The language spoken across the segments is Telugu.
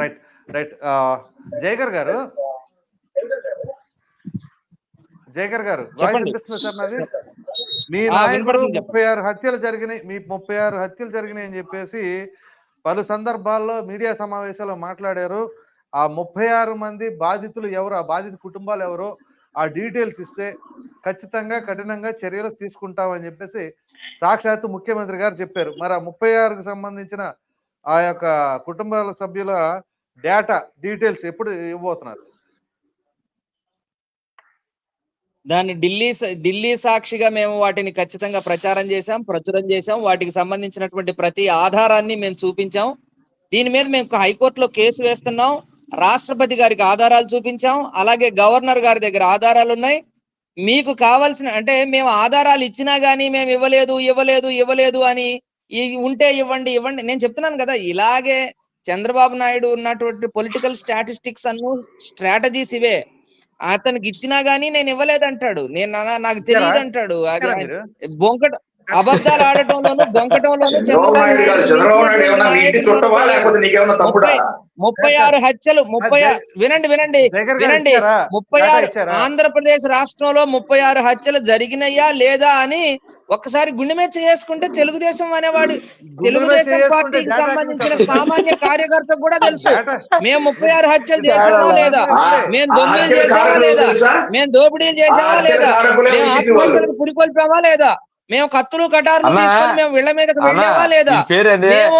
రైట్ రైట్ జయకర్ గారు? జయకర్ గారు. వినిపిస్తుందా సార్ నాది? మీ నాయకుడు. ముప్పై ఆరు హత్యలు జరిగినాయి మీ ముప్పై ఆరు హత్యలు జరిగినాయి అని చెప్పేసి పలు సందర్భాల్లో మీడియా సమావేశాల్లో మాట్లాడారు. ఆ ముప్పై ఆరు మంది బాధితులు ఎవరు ఆ బాధిత కుటుంబాలు ఎవరు ఆ డీటెయిల్స్ ఇస్తే ఖచ్చితంగా కఠినంగా చర్యలు తీసుకుంటామని చెప్పేసి సాక్షాత్తు ముఖ్యమంత్రి గారు చెప్పారు. మరి ఆ ముప్పై ఆరుకు సంబంధించిన ఆ యొక్క కుటుంబాల సభ్యుల డేటా డీటెయిల్స్ ఎప్పుడు ఇవ్వబోతున్నారు? దాన్ని ఢిల్లీ ఢిల్లీ సాక్షిగా మేము వాటిని ఖచ్చితంగా ప్రచారం చేశాం ప్రచురం చేశాం. వాటికి సంబంధించినటువంటి ప్రతి ఆధారాన్ని మేము చూపించాం. దీని మీద మేము హైకోర్టులో కేసు వేస్తున్నాం. రాష్ట్రపతి గారికి ఆధారాలు చూపించాం. అలాగే గవర్నర్ గారి దగ్గర ఆధారాలు ఉన్నాయి. మీకు కావాల్సిన అంటే మేము ఆధారాలు ఇచ్చినా గానీ మేము ఇవ్వలేదు ఇవ్వలేదు ఇవ్వలేదు అని ఈ ఉంటే ఇవ్వండి ఇవ్వండి. నేను చెప్తున్నాను కదా ఇలాగే చంద్రబాబు నాయుడు ఉన్నటువంటి పొలిటికల్ స్టాటిస్టిక్స్ అను స్ట్రాటజీస్ ఇవే. అతనికి ఇచ్చినా గానీ నేను ఇవ్వలేదు అంటాడు నేను నాకు తెలియదు అంటాడు? బొంకట అబద్ధాలు ఆడటంలోను బొంకటంలోను చంద్రబాబు నాయుడు ముప్పై- ఆరు హత్యలు ముప్పై వినండి వినండి వినండి? ముప్పై ఆరు? ఆంధ్రప్రదేశ్ రాష్ట్రంలో ముప్పై ఆరు హత్యలు జరిగినాయా లేదా అని ఒక్కసారి గుండె మీద చేసుకుంటే తెలుగుదేశం అనేవాడు. తెలుగుదేశం పార్టీకి సంబంధించిన సామాన్య కార్యకర్తకు కూడా తెలుసు. మేము ముప్పై ఆరు హత్యలు చేసామా లేదా? మేము దొంగలు చేసామా లేదా? మేము దోపిడీలు చేసామా లేదా? మేము. ఆత్మహత్యలకు పురికొల్పామా లేదా? మేము కత్తులు కటార్లు తీసుకొని మేము మీదకి అన్నా, వెళ్ళామా లేదా? మేము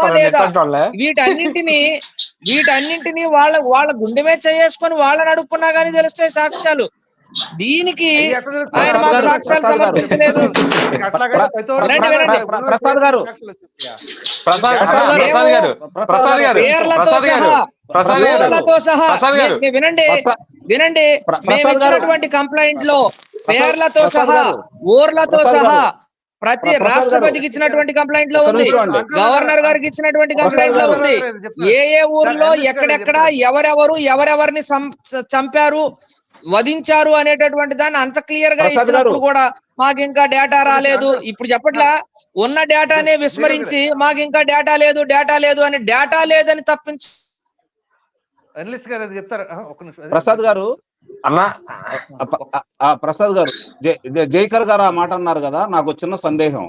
వాళ్ళే? వీటన్నింటిని వీటన్నింటిని వాళ్ళ వాళ్ళ గుండె మీద చేసుకొని వాళ్ళని అడుక్కున్నా గానీ తెలుస్తాయి సాక్ష్యాలు. దీనికి? ఆయన మాకు సాక్ష్యాలు సమర్పించలేదు. మీద ప్రసాద్ గారు. ప్రసాద్ గారు. ప్రసాద్ గారు. పేర్లతో ప్రసాద్ గారు సహా ప్రసాద్ గారు పేర్లతో సహా. వినండి వినండి. మేము ప్రసాద్ గారు. ఇచ్చినటువంటి కంప్లైంట్లో పేర్లతో సహా. ఊర్లతో సహా. ప్రతి. రాష్ట్రపతికి ఇచ్చినటువంటి కంప్లైంట్లో ఉంది. గవర్నర్ గారికి ఇచ్చినటువంటి కంప్లైంట్లో. ఉంది ఏ ఏ ఊర్లో ఎక్కడెక్కడ. ఎవరెవరు ఎవరెవరిని చంపారు వధించారు అనేటటువంటి దాన్ని అంత క్లియర్గా. ఇచ్చినప్పుడు కూడా మాకు ఇంకా డేటా రాలేదు ఇప్పుడు చెప్పట్లా ఉన్న డేటానే విస్మరించి మాకు ఇంకా డేటా లేదు డేటా లేదు అని డేటా లేదని తప్పించి అనలిస్ట్ గారు అది చెప్తారా ఆ, ఒక్క నిమిషం. ప్రసాద్ గారు అన్నా ప్రసాద్ గారు జైకర్ గారు ఆ మాట అన్నారు కదా నాకు చిన్న సందేహం.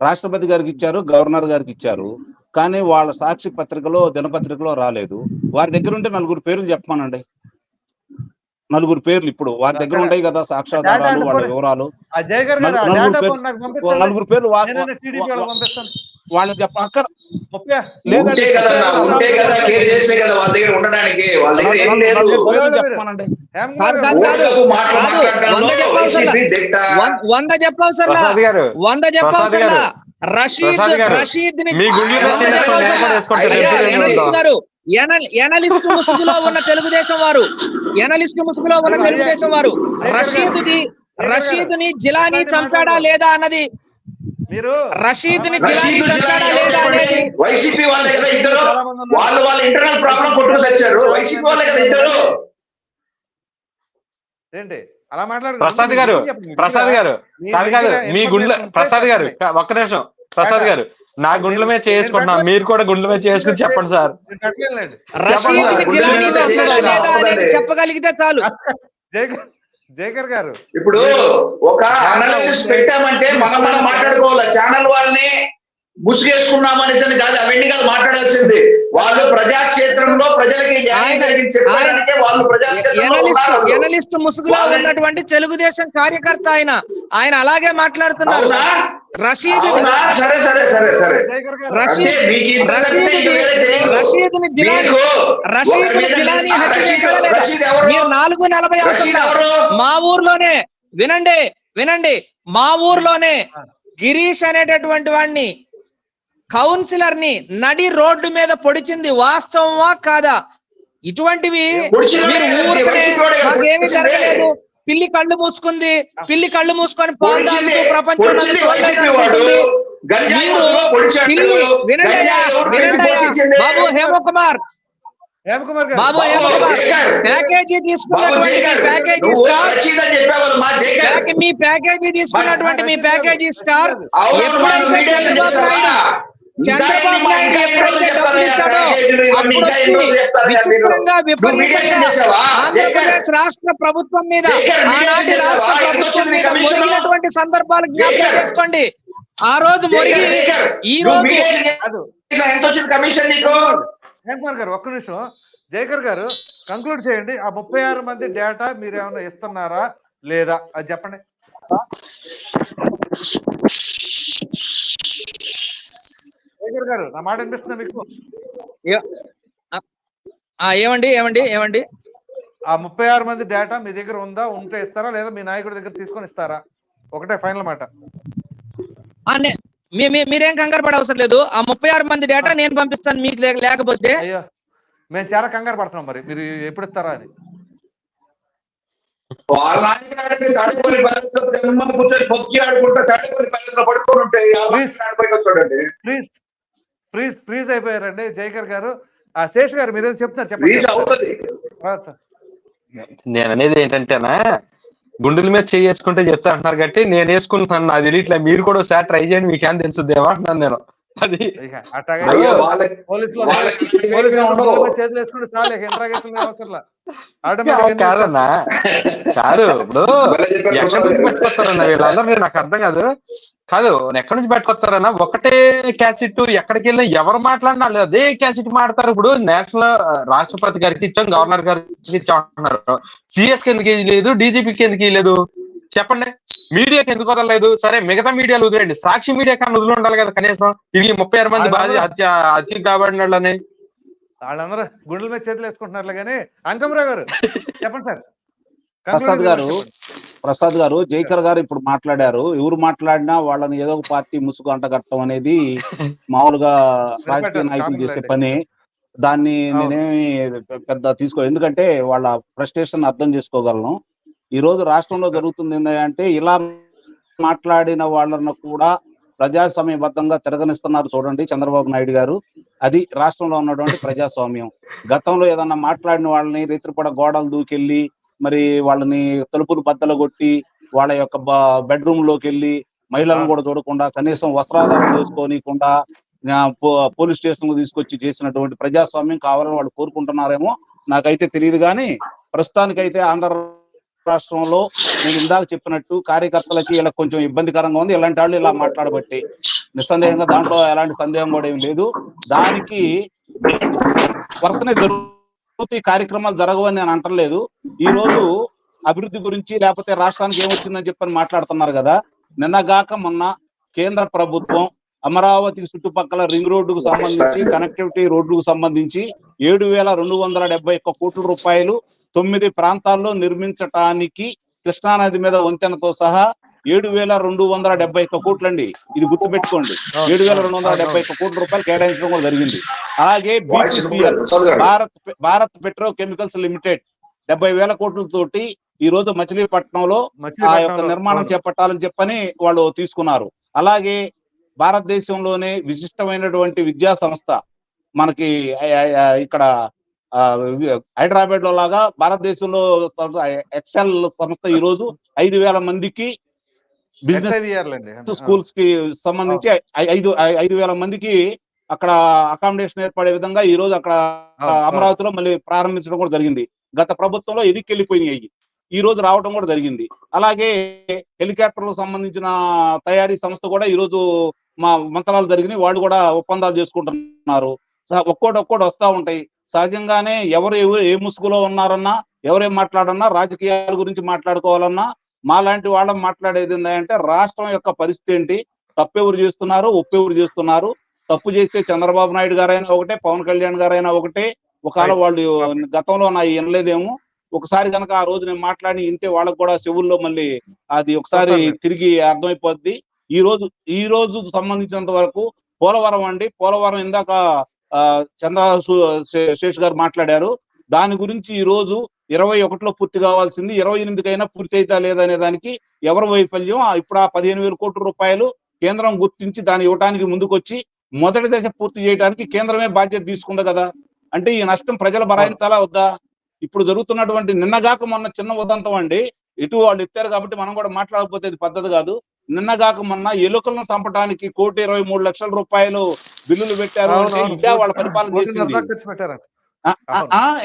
రాష్ట్రపతి గారికి ఇచ్చారు గవర్నర్ గారికి ఇచ్చారు కానీ వాళ్ళ సాక్షి పత్రికలో దినపత్రికలో రాలేదు. వారి దగ్గర ఉంటే నలుగురు పేర్లు చెప్పమనండి. నలుగురు పేర్లు ఇప్పుడు. వారి దగ్గర ఉంటాయి కదా సాక్ష్యాధారాలు వాళ్ళ వివరాలు. నలుగురు పేర్లు వాళ్ళకి ముప్పై. లేదండి వంద చెప్పవసరం వంద గారు. రషీద్. రషీద్ని చెప్పవసరం. ఎనలిస్ట్ ముసుగులో ఉన్న తెలుగుదేశం వారు ఎనలిస్ట్ ముసుగులో ఉన్న తెలుగుదేశం వారు రషీద్ ది రషీద్ని జిలానీ చంపాడా లేదా అన్నది మీరు రషీద్ని జిలానీ రషీద్ చంపాడా జిలానీ లేదా ఎవరు అనేది చెప్పండి? వైసీపీ వాళ్ళే కదా ఇద్దరు. వాళ్ళు వాళ్ళ ఇంటర్నల్ ప్రాబ్లం కొట్టుకు తెచ్చారు. వైసీపీ వాళ్ళే కదా ఇద్దరు? ఏంటి? అలా మాట్లాడు ప్రసాద్ గారు ప్రసాద్ గారు కాదు కాదు మీ గుండె ప్రసాద్ గారు ఒక్క నిమిషం. ప్రసాద్ గారు నా గుండెల మీద చేసుకుంటున్నా మీరు కూడా గుండెల మీద చేసుకుని చెప్పండి సార్. చెప్పగలిగితే చాలు. జయకర్ జయకర్ గారు ఇప్పుడు ఒక అనాలిసిస్ పెట్టామంటే మనం మనం మాట్లాడుకోవాలి? ఛానల్ వాళ్ళని ముసుగేసుకున్నామనేసి కాదు అవన్నీ కాదు మాట్లాడాల్సింది. వాళ్ళు ప్రజాక్షేత్రంలో ప్రజలకి న్యాయం కలిగించి వాళ్ళు ఎనలిస్ట్ ముసుగులో ఉన్నటువంటి తెలుగుదేశం కార్యకర్త ఆయన. ఆయన అలాగే మాట్లాడుతున్నారు. రషీద్ సరే సరే సరే సరే. ని జిలానీ ని జిలానీ? మీరు నాలుగు నలభై ఎవరు? మా ఊర్లోనే వినండి వినండి. మా ఊర్లోనే గిరీష్ అనేటటువంటి వాడిని కౌన్సిలర్ని నడి రోడ్డు మీద పొడిచింది వాస్తవమా కాదా? ఇటువంటివి మాకేమీ. జరగలేదు. పిల్లి కళ్ళు మూసుకుంది. పిల్లి కళ్ళు మూసుకొని ప్రపంచంలో పొడిచింది? బాబు హేమకుమార్ బాబు. ప్యాకేజీ తీసుకున్నటువంటి మీ ప్యాకేజీ స్టార్. మా తీసుకున్నటువంటి మీ ప్యాకేజీ స్టార్. ఎప్పుడైతే చంద్రబాబు? నాయుడు చంద్రబాబు నాయుడు ఎప్పుడైతే డబ్బులు ఇచ్చాడో? అప్పుడు వచ్చి? విచిత్రంగా విపరీతంగా? ఆంధ్రప్రదేశ్ రాష్ట్ర ప్రభుత్వం మీద ఆనాటి? రాష్ట్ర ప్రభుత్వం మీద కమిషను? మొరిగినటువంటి సందర్భాలు జ్ఞాపకం. చేసుకోండి ఆ రోజు మొరిగి ఈ రోజు కుమార్ గారు ఒక్క నిమిషం జయకర్ గారు కంక్లూడ్ చేయండి ఆ ముప్పై ఆరు మంది డేటా మీరు ఏమైనా ఇస్తున్నారా లేదా అది చెప్పండి జయకర్ గారు నా మాట అనిపిస్తుందా మీకు? ఏ- ఆ- ఆ, ఏమండి ఏమండి ఏమండి? ఆ ముప్పై ఆరు మంది డేటా మీ దగ్గర ఉందా ఉంటే ఇస్తారా లేదా మీ నాయకుడి దగ్గర తీసుకొని ఇస్తారా? ఒకటే ఫైనల్ మాట. ఆ, నే- మీ- మీ- మీరేం కంగారు పడే అవసరం లేదు. ఆ ముప్పై ఆరు మంది డేటా నేను పంపిస్తాను మీకు లేకపోతే అయ్యో మేము చాలా కంగారు పడుతున్నాం మరి. మీరు ఎప్పుడు ఇస్తారా అని? ప్లీజ్ ప్లీజ్ ప్లీజ్ అయిపోయారండి జయకర్ గారు. ఆ శేష్ గారు మీరు ఏదో చెప్తున్నారు చెప్పండి. నేను అనేది ఏంటంటేనా గుండెల మీద చేసుకుంటే చెప్తా అంటున్నారు కాబట్టి నేను వేసుకుంటున్నాను. నాకు తెలియట్లే మీరు కూడా ఒకసారి ట్రై చేయండి మీకేం తెలుసుదేమో అంటున్నాను నేను. అది పోలీసులు చేతులు వేసుకుంటే చాలు ఇంట్రాగేషన్ అవసరం కాదన్నా కాదు ఇప్పుడు ఎక్కడి నుంచి పట్టుకొస్తారన్న వీళ్ళందరూ నాకు అర్థం కాదు. కాదు ఎక్కడి నుంచి పట్టుకొస్తారన్న ఒకటే క్యాసెట్ ఎక్కడికి వెళ్ళినా ఎవరు మాట్లాడినా వాళ్ళు అదే క్యాసెట్ మాడతారు. ఇప్పుడు నేషనల్ రాష్ట్రపతి గారికి ఇచ్చాం గవర్నర్ గారికి ఇచ్చాం అంటున్నారు సిఎస్కి ఎందుకు లేదు డీజీపీకి ఎందుకు లేదు చెప్పండి. మీడియాకి ఎందుకు వదలలేదు? సరే మిగతా మీడియాలు వదిలేండి సాక్షి మీడియా కన్నా వదిలి ఉండాలి కదా కనీసం. ఇది ముప్పై ఆరు మంది బాధ హత్య హత్య కాబడిన వాళ్ళని వాళ్ళందరూ గుండెల మీద చేతులు వేసుకుంటున్నారులే కానీ అంకమరావు గారు చెప్పండి సార్. ప్రసాద్ గారు ప్రసాద్ గారు జైకర్ గారు ఇప్పుడు మాట్లాడారు. ఎవరు మాట్లాడినా వాళ్ళని ఏదో ఒక పార్టీ ముసుగు అంటగట్టడం అనేది మామూలుగా రాజకీయ నాయకులు చేసే పని. దాన్ని. నేనేమి పెద్ద తీసుకో ఎందుకంటే వాళ్ళ ఫ్రస్ట్రేషన్ అర్థం చేసుకోగలను. ఈ రోజు రాష్ట్రంలో జరుగుతుంది ఏంటంటే ఇలా మాట్లాడిన వాళ్ళను కూడా ప్రజాస్వామ్యబద్ధంగా తిరగనిస్తున్నారు చూడండి చంద్రబాబు నాయుడు గారు. అది రాష్ట్రంలో ఉన్నటువంటి ప్రజాస్వామ్యం. గతంలో ఏదన్నా మాట్లాడిన వాళ్ళని రైతుపడ గోడలు దూకెళ్ళి మరి వాళ్ళని తలుపులు బద్దలు కొట్టి వాళ్ళ యొక్క బెడ్రూమ్లోకి వెళ్ళి మహిళలను కూడా చూడకుండా కనీసం వస్త్రాధారణ చేసుకోనికుండా పో- పోలీస్ స్టేషన్ తీసుకొచ్చి చేసినటువంటి ప్రజాస్వామ్యం కావాలని వాళ్ళు కోరుకుంటున్నారేమో నాకైతే తెలియదు కానీ ప్రస్తుతానికైతే ఆంధ్ర రాష్ట్రంలో నేను ఇందాక చెప్పినట్టు కార్యకర్తలకి ఇలా కొంచెం ఇబ్బందికరంగా ఉంది. ఇలాంటి వాళ్ళు ఇలా మాట్లాడబట్టి నిస్సందేహంగా దాంట్లో ఎలాంటి సందేహం కూడా ఏం లేదు. దానికి వరుసనే జరుగుతాయి కార్యక్రమాలు జరగవని నేను అంటలేదు. ఈ రోజు అభివృద్ధి గురించి లేకపోతే రాష్ట్రానికి ఏమొచ్చిందని చెప్పని మాట్లాడుతున్నారు కదా. నిన్నగాక మొన్న కేంద్ర ప్రభుత్వం అమరావతికి చుట్టుపక్కల రింగ్ రోడ్డుకు సంబంధించి కనెక్టివిటీ రోడ్డుకు సంబంధించి ఏడు వేల రెండు వందల డెబ్బై ఒక్క కోట్ల రూపాయలు తొమ్మిది ప్రాంతాల్లో నిర్మించటానికి కృష్ణానది మీద వంతెనతో సహా ఏడు వేల రెండు వందల డెబ్బై ఒక్క కోట్లండి. ఇది గుర్తుపెట్టుకోండి. ఏడు వేల రెండు వందల డెబ్బై ఒక్క కోట్ల రూపాయలు కేటాయించడం కూడా జరిగింది. అలాగే BPCL Bharat Bharat petrochemicals limited డెబ్బై వేల కోట్లతోటి ఈ రోజు మచిలీపట్నంలో ఆ యొక్క నిర్మాణం చేపట్టాలని చెప్పని వాళ్ళు తీసుకున్నారు. అలాగే భారతదేశంలోనే విశిష్టమైనటువంటి విద్యా సంస్థ మనకి ఇక్కడ హైదరాబాద్లో లాగా భారతదేశంలో ఎక్సెల్ సంస్థ ఈ రోజు ఐదు వేల మందికి బిజినెస్ స్కూల్స్కి సంబంధించి ఐదు ఐదు వేల మందికి అక్కడ అకామిడేషన్ ఏర్పడే విధంగా ఈ రోజు అక్కడ అమరావతిలో మళ్ళీ ప్రారంభించడం కూడా జరిగింది. గత ప్రభుత్వంలో ఎదికెళ్ళిపోయినాయి ఈ రోజు రావడం కూడా జరిగింది. అలాగే హెలికాప్టర్లకు సంబంధించిన తయారీ సంస్థ కూడా ఈ రోజు మా మంత్రాలు జరిగినాయి. వాళ్ళు కూడా ఒప్పందాలు చేసుకుంటున్నారు. ఒక్కోటి ఒక్కోటి వస్తా ఉంటాయి. సహజంగానే ఎవరు ఎవరు ఏ ముసుగులో ఉన్నారన్నా ఎవరేం మాట్లాడన్నా రాజకీయాల గురించి మాట్లాడుకోవాలన్నా మాలాంటి వాళ్ళం మాట్లాడేది ఏంటంటే రాష్ట్రం యొక్క పరిస్థితి ఏంటి? తప్పెవరు చేస్తున్నారు? ఒప్పెవరు చేస్తున్నారు? తప్పు చేస్తే చంద్రబాబు నాయుడు గారైనా ఒకటే పవన్ కళ్యాణ్ గారైనా ఒకటే. ఒకవేళ. వాళ్ళు గతంలో నా వినలేదేమో. ఒకసారి కనుక ఆ రోజు నేను మాట్లాడి ఇంటే వాళ్ళకు కూడా చెవుల్లో మళ్ళీ అది ఒకసారి. తిరిగి అర్థమైపోద్ది. ఈ రోజు ఈ రోజు సంబంధించినంత వరకు పోలవరం అండి. పోలవరం ఇందాక చంద్ర శే- శేష్ గారు మాట్లాడారు. దాని గురించి ఈ రోజు ఇరవై ఒకటిలో పూర్తి కావాల్సింది. ఇరవై ఎనిమిదికైనా పూర్తి అవుతా లేదనే దానికి ఎవరి వైఫల్యం? ఇప్పుడు ఆ పదిహేను వేల కోట్ల రూపాయలు కేంద్రం గుర్తించి దాన్ని ఇవ్వడానికి ముందుకొచ్చి మొదటి దశ పూర్తి చేయడానికి కేంద్రమే బాధ్యత తీసుకుంది కదా. అంటే ఈ నష్టం ప్రజలు భరాయించాలా వద్దా? ఇప్పుడు జరుగుతున్నటువంటి నిన్నగాక మొన్న చిన్న ఉదంతం అండి. ఇటు వాళ్ళు ఎత్తారు కాబట్టి మనం కూడా మాట్లాడకపోతే ఇది పద్ధతి కాదు. నిన్నగాక మొన్న ఎలుకలను చంపడానికి కోటి ఇరవై మూడు లక్షల రూపాయలు బిల్లులు పెట్టారు అంటే. ఇదే వాళ్ళ పరిపాలన చేసింది.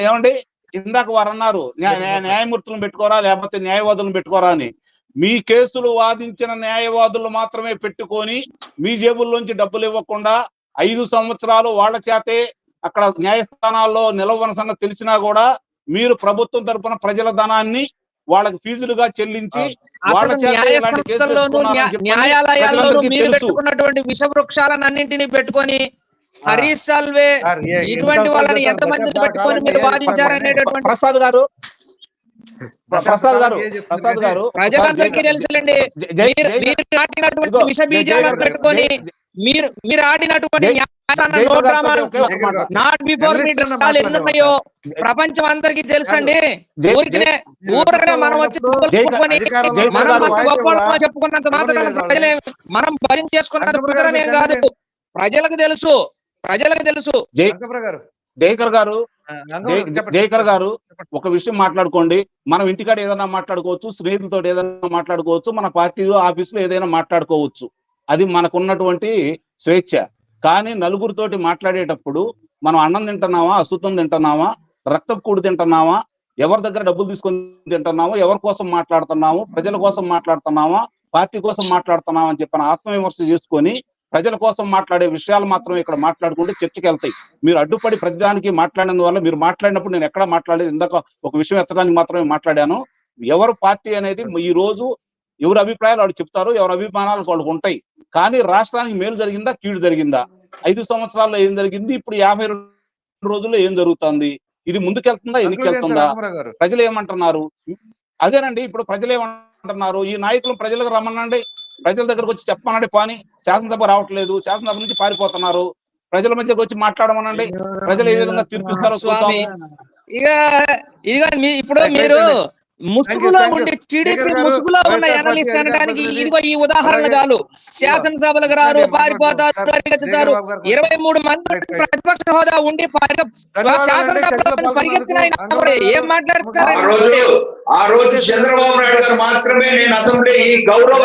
ఏమండి? ఇందాక వారు అన్నారు న్యాయ- న్యాయ- న్యాయమూర్తులను పెట్టుకోరా లేకపోతే న్యాయవాదులను పెట్టుకోరా అని. మీ కేసులు వాదించిన న్యాయవాదులు మాత్రమే పెట్టుకొని మీ జేబుల్లోంచి డబ్బులు ఇవ్వకుండా ఐదు సంవత్సరాలు వాళ్ళ చేతే అక్కడ న్యాయస్థానాల్లో నిలవన సంగతి తెలిసినా కూడా మీరు ప్రభుత్వం తరపున ప్రజల ధనాన్ని వాళ్ళకి ఫీజులుగా చెల్లించి న్యాయాలయాల్లోనూ మీరు. పెట్టుకున్నటువంటి విష వృక్షాలన్నింటినీ పెట్టుకొని. హరీష్ సాల్వే ఇటువంటి వాళ్ళని ఎంత మందిని పెట్టుకొని మీరు వాదించారనేటటువంటి ప్రసాద్ గారు ప్రసాద్ గారు ప్రసాద్ గారు ప్రజలందరికీ తెలుసులేండి. మీరు నాటినటువంటి విష బీజాలను పెట్టుకొని మీరు మీరు ఆడినటువంటి నోట్ బిఫోర్ మీ ఎన్ని ఉన్నాయో ప్రపంచం అందరికీ తెలుసండి. ఊరికనే మనం వచ్చి మనం గొప్ప? చెప్పుకున్నంత మాత్రం. ప్రజలే మనం భయం చేసుకున్నంత గారు కాదు. ప్రజలకు తెలుసు. ప్రజలకు తెలుసు. రంగప్ర గారు జైకర్ గారు ఒక విషయం మాట్లాడుకోండి. మనం ఇంటికాడ ఏదైనా మాట్లాడుకోవచ్చు స్నేహితులతో ఏదైనా మాట్లాడుకోవచ్చు మన పార్టీలో ఆఫీసులో ఏదైనా మాట్లాడుకోవచ్చు. అది మనకు ఉన్నటువంటి స్వేచ్ఛ. కానీ నలుగురితోటి మాట్లాడేటప్పుడు మనం అన్నం తింటున్నామా అశుద్ధం తింటున్నామా రక్తపు కూడు తింటున్నామా ఎవరి దగ్గర డబ్బులు తీసుకొని తింటున్నామో ఎవరి కోసం మాట్లాడుతున్నాము ప్రజల కోసం మాట్లాడుతున్నామా పార్టీ కోసం మాట్లాడుతున్నామా అని చెప్పిన ఆత్మవిమర్శ చేసుకొని ప్రజల కోసం మాట్లాడే విషయాలు మాత్రం ఇక్కడ మాట్లాడుకుంటే చర్చకి వెళ్తాయి. మీరు అడ్డుపడి ప్రతిదానికి మాట్లాడినందువల్ల మీరు మాట్లాడినప్పుడు నేను ఎక్కడ మాట్లాడలేదు ఇందాక ఒక విషయం ఎత్తడానికి మాత్రమే మాట్లాడాను. ఎవరు పార్టీ అనేది ఈ రోజు ఎవరి అభిప్రాయాలు వాళ్ళు చెప్తారు ఎవరి అభిమానాలు వాళ్ళకు ఉంటాయి. కానీ రాష్ట్రానికి మేలు జరిగిందా కీడు జరిగిందా? ఐదు సంవత్సరాల్లో ఏం జరిగింది? ఇప్పుడు యాభై రెండు రోజుల్లో ఏం జరుగుతుంది? ఇది ముందుకెళ్తుందా? గారు. ప్రజలు ఏమంటున్నారు అదేనండి ఇప్పుడు ప్రజలు ఏమంటున్నారు ఈ నాయకులు ప్రజలకు రమ్మనండి. ప్రజల దగ్గరకు వచ్చి చెప్పమనండి పాని. శాసనసభ రావట్లేదు. శాసనసభ నుంచి పారిపోతున్నారు. ప్రజల మధ్యకి వచ్చి మాట్లాడమనండి. ప్రజలు ఏ విధంగా తీర్పిస్తారో చూద్దాము ఇక ఇక మీ ఇప్పుడు మీరు. ముసుగులో ఉండి. టీడీపీ ముసుగులో ఉన్న ఎనలిస్ట్ అనడానికి ఇదిగో ఈ ఉదాహరణ. చాలు శాసనసభలకు రారు పారిపోతారు మాట్లాడుతున్నారు. పరిగెత్తుతారు ఇరవై మూడు మంది. ప్రతిపక్ష హోదా ఉండి. శాసనసభలో పరిగెత్తిన? ఏం రోజు ఆ రోజు చంద్రబాబు నాయుడు గారు మాత్రమే నేను అసెంబ్లీ ఈ గౌరవ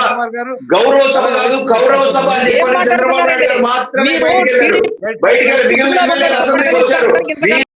గౌరవ సభ కాదు గౌరవ సభ అని ఏం చెప్పని చంద్రబాబు నాయుడు గారు? మాత్రమే మీరు బయటికి బయటికి వెళ్ళి మిగిలిన అసెంబ్లీకి వచ్చారు